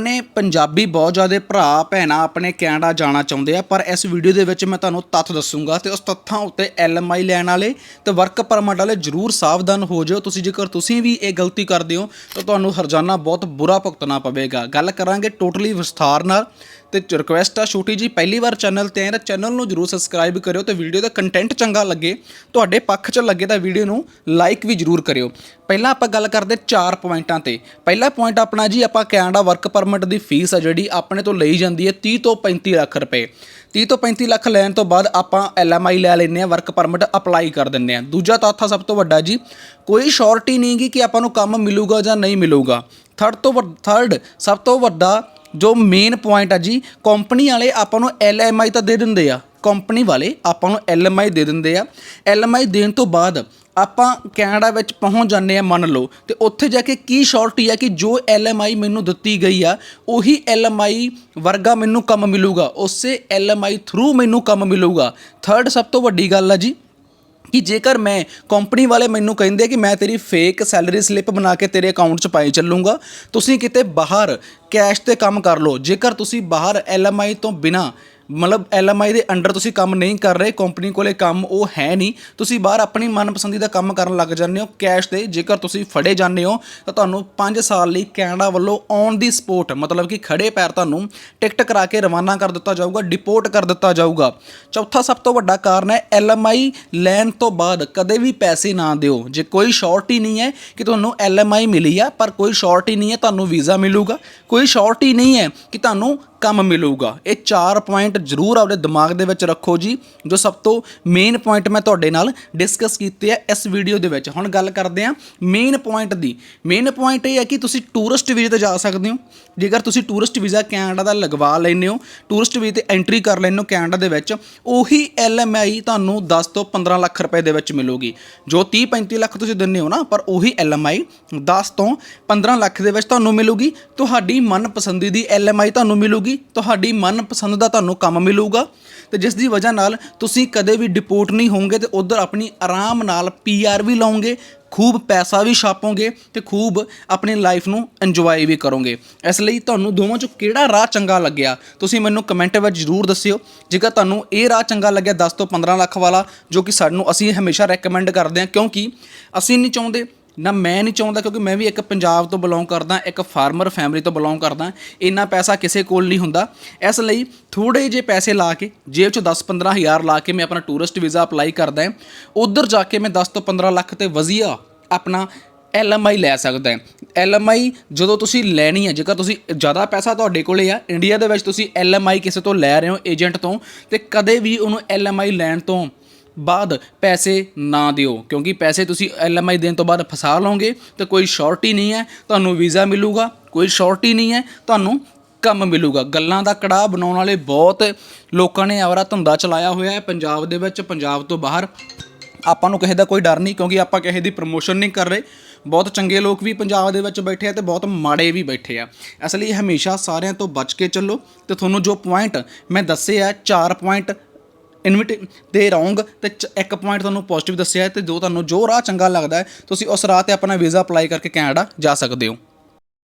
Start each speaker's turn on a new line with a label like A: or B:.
A: ਆਪਣੇ ਪੰਜਾਬੀ ਬਹੁਤ ਜ਼ਿਆਦਾ ਭਰਾ, ਭੈਣਾਂ ਆਪਣੇ ਕੈਨੇਡਾ ਜਾਣਾ ਚਾਹੁੰਦੇ ਆ, ਪਰ ਇਸ ਵੀਡੀਓ ਦੇ ਵਿੱਚ ਮੈਂ ਤੁਹਾਨੂੰ ਤੱਥ ਦੱਸੂਗਾ ਤੇ ਉਸ ਤੱਥਾਂ ਉੱਤੇ ਐਲਐਮਆਈ ਲੈਣ ਵਾਲੇ ਤੇ ਵਰਕ ਪਰਮਿਟ ਵਾਲੇ ਜਰੂਰ ਸਾਵਧਾਨ ਹੋ ਜਾਓ। ਤੁਸੀਂ ਜੇਕਰ ਤੁਸੀਂ ਵੀ ਇਹ ਗਲਤੀ ਕਰਦੇ ਹੋ, ਤਾਂ ਤੁਹਾਨੂੰ ਹਰਜਾਨਾ ਬਹੁਤ ਬੁਰਾ ਭੁਗਤਣਾ ਪਵੇਗਾ। ਗੱਲ ਕਰਾਂਗੇ ਟੋਟਲੀ ਵਿਸਥਾਰ ਨਾਲ ਤੇ ਰਿਕੁਐਸਟ ਆ ਛੋਟੀ ਜੀ, ਪਹਿਲੀ ਵਾਰ ਚੈਨਲ ਤੇ ਆਏ ਤਾਂ ਚੈਨਲ ਨੂੰ ਜਰੂਰ ਸਬਸਕ੍ਰਾਈਬ ਕਰਿਓ ਤੇ ਵੀਡੀਓ ਦਾ ਕੰਟੈਂਟ ਚੰਗਾ ਲੱਗੇ, ਤੁਹਾਡੇ ਪੱਖ 'ਚ ਲੱਗੇ ਤਾਂ ਵੀਡੀਓ ਨੂੰ ਲਾਈਕ ਵੀ ਜਰੂਰ ਕਰਿਓ। ਪਹਿਲਾਂ ਆਪਾਂ ਗੱਲ ਕਰਦੇ ਚਾਰ ਪੁਆਇੰਟਾਂ ਤੇ। ਪਹਿਲਾ ਪੁਆਇੰਟ ਆਪਣਾ ਜੀ, ਆਪਾਂ ਕੈਨੇਡਾ ਵਰਕ ਪਰਮਿਟ ਦੀ ਫੀਸ ਆ ਜਿਹੜੀ ਆਪਣੇ ਤੋਂ ਲਈ ਜਾਂਦੀ ਹੈ 30 ਤੋਂ 35 ਲੱਖ ਰੁਪਏ। 30 ਤੋਂ 35 ਲੱਖ ਲੈਣ ਤੋਂ ਬਾਅਦ ਆਪਾਂ ਐਲਐਮਆਈ ਲੈ ਲੈਂਦੇ ਆ ਵਰਕ ਪਰਮਿਟ ਅਪਲਾਈ ਕਰ ਦਿੰਦੇ ਆ ਦੂਜਾ ਤੱਥ ਸਭ ਤੋਂ ਵੱਡਾ ਜੀ, ਕੋਈ ਸ਼ੋਰਟੀ ਨਹੀਂ ਗੀ ਕਿ ਆਪਾਂ ਨੂੰ ਕੰਮ ਮਿਲੂਗਾ ਜਾਂ ਨਹੀਂ ਮਿਲੂਗਾ। ਥਰਡ ਤੋਂ ਥਰਡ ਸਭ ਤੋਂ ਵੱਡਾ ਜੋ ਮੇਨ ਪੁਆਇੰਟ ਆ ਜੀ ਕੰਪਨੀ ਵਾਲੇ ਆਪਾਂ ਨੂੰ ਐਲਐਮਆਈ ਤਾਂ ਦੇ ਦਿੰਦੇ ਆ। ਕੰਪਨੀ ਵਾਲੇ ਆਪਾਂ ਨੂੰ ਐਲਐਮਆਈ ਦੇ ਦਿੰਦੇ ਆ। ਐਲਐਮਆਈ ਦੇਣ ਤੋਂ ਬਾਅਦ ਆਪਾਂ ਕੈਨੇਡਾ ਵਿੱਚ ਪਹੁੰਚ ਜਾਂਦੇ ਆ ਮੰਨ ਲਓ, ਤੇ ਉੱਥੇ ਜਾ ਕੇ ਕੀ ਸ਼ੋਰਟੀ ਆ ਕਿ ਜੋ ਐਲਐਮਆਈ ਮੈਨੂੰ ਦਿੱਤੀ ਗਈ ਆ, ਉਹੀ ਐਲਐਮਆਈ ਵਰਗਾ ਮੈਨੂੰ ਕੰਮ ਮਿਲੂਗਾ, ਉਸੇ ਐਲਐਮਆਈ ਥਰੂ ਮੈਨੂੰ ਕੰਮ ਮਿਲੂਗਾ। ਥਰਡ ਸਭ ਤੋਂ ਵੱਡੀ ਗੱਲ ਆ ਜੀ, ਕਿ ਜੇਕਰ ਮੈਂ ਕੰਪਨੀ ਵਾਲੇ ਮੈਨੂੰ ਕਹਿੰਦੇ ਕਿ ਮੈਂ ਤੇਰੀ ਫੇਕ ਸੈਲਰੀ ਸਲਿੱਪ ਬਣਾ ਕੇ ਤੇਰੇ ਅਕਾਊਂਟ 'ਚ ਪਾਈ ਚੱਲੂੰਗਾ, ਤੁਸੀਂ ਕਿਤੇ ਬਾਹਰ ਕੈਸ਼ ਤੇ ਕੰਮ ਕਰ ਲਓ। ਜੇਕਰ ਤੁਸੀਂ ਬਾਹਰ ਐਲਐਮਆਈ ਤੋਂ ਬਿਨਾ ਮਤਲਬ ਐਲਐਮਆਈ ਦੇ ਅੰਡਰ ਤੁਸੀਂ ਕੰਮ ਨਹੀਂ ਕਰ ਰਹੇ, ਕੰਪਨੀ ਕੋਲੇ ਕੰਮ ਉਹ ਹੈ ਨਹੀਂ, ਤੁਸੀਂ ਬਾਹਰ ਆਪਣੀ ਮਨਪਸੰਦੀ ਦਾ ਕੰਮ ਕਰਨ ਲੱਗ ਜਾਂਦੇ ਹੋ, ਕੈਸ਼ ਤੇ ਜੇਕਰ ਤੁਸੀਂ ਫੜੇ ਜਾਂਦੇ ਹੋ, ਤਾਂ ਤੁਹਾਨੂੰ 5 ਸਾਲ ਲਈ ਕੈਨੇਡਾ ਵੱਲੋਂ ਔਨ ਦੀ ਸਪੋਰਟ, ਮਤਲਬ ਕਿ ਖੜੇ ਪੈਰ ਤੁਹਾਨੂੰ ਟਿਕਟ ਕਰਾ ਕੇ ਰਵਾਨਾ ਕਰ ਦਿੱਤਾ ਜਾਊਗਾ, ਡਿਪੋਰਟ ਕਰ ਦਿੱਤਾ ਜਾਊਗਾ। ਚੌਥਾ ਸਭ ਤੋਂ ਵੱਡਾ ਕਾਰਨ ਹੈ, ਐਲਐਮਆਈ ਲੈਣ ਤੋਂ ਬਾਅਦ ਕਦੇ ਵੀ ਪੈਸੇ ਨਾ ਦਿਓ। ਜੇ ਕੋਈ ਸ਼ਾਰਟ ਹੀ ਨਹੀਂ ਹੈ ਕਿ ਤੁਹਾਨੂੰ ਐਲਐਮਆਈ ਮਿਲੀ ਆ, ਪਰ ਕੋਈ ਸ਼ਾਰਟ ਹੀ ਨਹੀਂ ਹੈ, ਤੁਹਾਨੂੰ ਵੀਜ਼ਾ ਮਿਲੂਗਾ। ਕੋਈ ਸ਼ਾਰਟ ਹੀ ਨਹੀਂ ਹੈ ਕਿ ਤੁਹਾਨੂੰ ਕੰਮ ਮਿਲੂਗਾ। ਇਹ ਚਾਰ ਪੁਆਇੰਟ ਜ਼ਰੂਰ ਆਪਣੇ ਦਿਮਾਗ ਦੇ ਵਿੱਚ ਰੱਖੋ ਜੀ, ਜੋ ਸਭ ਤੋਂ ਮੇਨ ਪੁਆਇੰਟ ਮੈਂ ਤੁਹਾਡੇ ਨਾਲ ਡਿਸਕਸ ਕੀਤੇ ਆ ਇਸ ਵੀਡੀਓ ਦੇ ਵਿੱਚ। ਹੁਣ ਗੱਲ ਕਰਦੇ ਆ ਮੇਨ ਪੁਆਇੰਟ ਦੀ। ਮੇਨ ਪੁਆਇੰਟ ਇਹ ਹੈ ਕਿ ਤੁਸੀਂ ਟੂਰਿਸਟ ਵੀਜ਼ੇ ਤੇ ਜਾ ਸਕਦੇ ਹੋ। ਜੇਕਰ ਤੁਸੀਂ ਟੂਰਿਸਟ ਵੀਜ਼ਾ ਕੈਨੇਡਾ ਦਾ ਲਗਵਾ ਲੈਂਦੇ ਹੋ ਟੂਰਿਸਟ ਵੀਜ਼ੇ ਤੇ ਐਂਟਰੀ ਕਰ ਲੈਂਦੇ ਹੋ ਕੈਨੇਡਾ ਦੇ ਵਿੱਚ, ਉਹੀ ਐਲਐਮਆਈ ਤੁਹਾਨੂੰ 10 ਤੋਂ 15 ਲੱਖ ਰੁਪਏ ਦੇ ਵਿੱਚ ਮਿਲੂਗੀ। ਜੋ 30 35 ਲੱਖ ਤੁਸੀਂ ਦਿੰਦੇ ਹੋ ਨਾ, ਪਰ ਉਹੀ ਐਲਐਮਆਈ 10 ਤੋਂ 15 ਲੱਖ ਦੇ ਵਿੱਚ ਤੁਹਾਨੂੰ ਮਿਲੂਗੀ। ਤੁਹਾਡੀ ਮਨਪਸੰਦੀ ਦੀ ਐਲਐਮਆਈ ਤੁਹਾਨੂੰ ਮਿਲੂਗੀ। ਤੁਹਾਡੀ ਮਨਪਸੰਦ ਦਾ ਤੁਹਾਨੂੰ ਕੰਮ ਮਿਲੂਗਾ। ਤੇ ਜਿਸ ਦੀ ਵਜ੍ਹਾ ਨਾਲ ਤੁਸੀਂ ਕਦੇ ਵੀ ਡਿਪੋਰਟ ਨਹੀਂ ਹੋਵੋਗੇ ਤੇ ਉਧਰ ਆਪਣੀ ਆਰਾਮ ਨਾਲ ਪੀਆਰ ਵੀ ਲਾਓਗੇ ਖੂਬ ਪੈਸਾ ਵੀ ਛਾਪੋਗੇ ਤੇ ਖੂਬ ਆਪਣੀ ਲਾਈਫ ਨੂੰ ਇੰਜੋਏ ਵੀ ਕਰੋਗੇ। ਇਸ ਲਈ ਤੁਹਾਨੂੰ ਦੋਵਾਂ ਚੋਂ ਕਿਹੜਾ ਰਾਹ ਚੰਗਾ ਲੱਗਿਆ, ਤੁਸੀਂ ਮੈਨੂੰ ਕਮੈਂਟ ਵਿੱਚ ਜ਼ਰੂਰ ਦੱਸਿਓ। ਜੇਕਰ ਤੁਹਾਨੂੰ ਇਹ ਰਾਹ ਚੰਗਾ ਲੱਗਿਆ 10 ਤੋਂ 15 ਲੱਖ ਵਾਲਾ, ਜੋ ਕਿ ਸਾਨੂੰ ਅਸੀਂ ਹਮੇਸ਼ਾ ਰეკਮੈਂਡ ਕਰਦੇ ਹਾਂ, ਕਿਉਂਕਿ ਅਸੀਂ ਨਹੀਂ ਚਾਹੁੰਦੇ ਨਾ ਮੈਂ ਨਹੀਂ ਚਾਹੁੰਦਾ ਕਿਉਂਕਿ ਮੈਂ ਵੀ ਇੱਕ ਪੰਜਾਬ ਤੋਂ ਬਿਲੋਂਗ ਕਰਦਾ, ਇੱਕ ਫਾਰਮਰ ਫੈਮਿਲੀ ਤੋਂ ਬਿਲੋਂਗ ਕਰਦਾ, ਇੰਨਾ ਪੈਸਾ ਕਿਸੇ ਕੋਲ ਨਹੀਂ ਹੁੰਦਾ। ਇਸ ਲਈ ਥੋੜੇ ਜਿਹੇ ਪੈਸੇ ਲਾ ਕੇ, ਜੇਬ 'ਚ 10-15 ਹਜ਼ਾਰ ਲਾ ਕੇ ਮੈਂ ਆਪਣਾ ਟੂਰਿਸਟ ਵੀਜ਼ਾ ਅਪਲਾਈ ਕਰਦਾ ਹਾਂ। ਉਧਰ ਜਾ ਕੇ ਮੈਂ 10 ਤੋਂ 15 ਲੱਖ ਤੇ ਵਧੀਆ ਆਪਣਾ ਐਲਐਮਆਈ ਲੈ ਸਕਦਾ ਹੈ। ਐਲਐਮਆਈ ਜਦੋਂ ਤੁਸੀਂ ਲੈਣੀ ਹੈ, ਜੇਕਰ ਤੁਸੀਂ ਜ਼ਿਆਦਾ ਪੈਸਾ ਤੁਹਾਡੇ ਕੋਲੇ ਆ ਇੰਡੀਆ ਦੇ ਵਿੱਚ ਤੁਸੀਂ ਐਲਐਮਆਈ ਕਿਸੇ ਤੋਂ ਲੈ ਰਹੇ ਹੋ ਏਜੰਟ ਤੋਂ, ਤੇ ਕਦੇ ਵੀ ਉਹਨੂੰ ਐਲਐਮਆਈ ਲੈਣ ਤੋਂ ਬਾਅਦ ਪੈਸੇ ਨਾ ਦਿਓ, ਕਿਉਂਕਿ ਪੈਸੇ ਤੁਸੀਂ ਐਲਐਮਆਈ ਦੇਣ ਤੋਂ ਬਾਅਦ ਫਸਾ ਲਓਗੇ, ਤੇ ਕੋਈ ਸ਼ੋਰਟੀ ਨਹੀਂ ਹੈ, ਤੁਹਾਨੂੰ ਵੀਜ਼ਾ ਮਿਲੂਗਾ, ਕੋਈ ਸ਼ੋਰਟੀ ਨਹੀਂ ਹੈ, ਤੁਹਾਨੂੰ ਕੰਮ ਮਿਲੂਗਾ। ਗੱਲਾਂ ਦਾ ਕੜਾਹ ਬਣਾਉਣ ਵਾਲੇ ਬਹੁਤ ਲੋਕਾਂ ਨੇ ਆਵਰਾ ਧੰਦਾ ਚਲਾਇਆ ਹੋਇਆ ਹੈ, ਪੰਜਾਬ ਦੇ ਵਿੱਚ, ਪੰਜਾਬ ਤੋਂ ਬਾਹਰ। ਆਪਾਂ ਨੂੰ ਕਿਸੇ ਦਾ ਕੋਈ ਡਰ ਨਹੀਂ, ਕਿਉਂਕਿ ਆਪਾਂ ਕਿਸੇ ਦੀ ਪ੍ਰਮੋਸ਼ਨ ਨਹੀਂ ਕਰ ਰਹੇ। ਬਹੁਤ ਚੰਗੇ ਲੋਕ ਵੀ ਪੰਜਾਬ ਦੇ ਵਿੱਚ ਬੈਠੇ ਆ ਤੇ ਬਹੁਤ ਮਾੜੇ ਵੀ ਬੈਠੇ ਆ। ਇਸ ਲਈ ਹਮੇਸ਼ਾ ਸਾਰਿਆਂ ਤੋਂ ਬਚ ਕੇ ਚੱਲੋ। ਤੇ ਤੁਹਾਨੂੰ ਜੋ ਪੁਆਇੰਟ ਮੈਂ ਦੱਸੇ ਆ, ਚਾਰ ਪੁਆਇੰਟ ਇਨਵਿਟ ਦੇ ਰੋਂਗ ਤੇ ਚ- ਇੱਕ ਪੁਆਇੰਟ ਤੁਹਾਨੂੰ ਪੋਜ਼ਿਟਿਵ ਦੱਸਿਆ ਹੈ ਤੇ ਜੋ ਤੁਹਾਨੂੰ ਜੋ ਰਾਹ ਚੰਗਾ ਲੱਗਦਾ ਤੁਸੀਂ ਉਸ ਰਾਹ ਤੇ ਆਪਣਾ ਵੀਜ਼ਾ ਅਪਲਾਈ ਕਰਕੇ ਕੈਨੇਡਾ ਜਾ ਸਕਦੇ ਹੋ।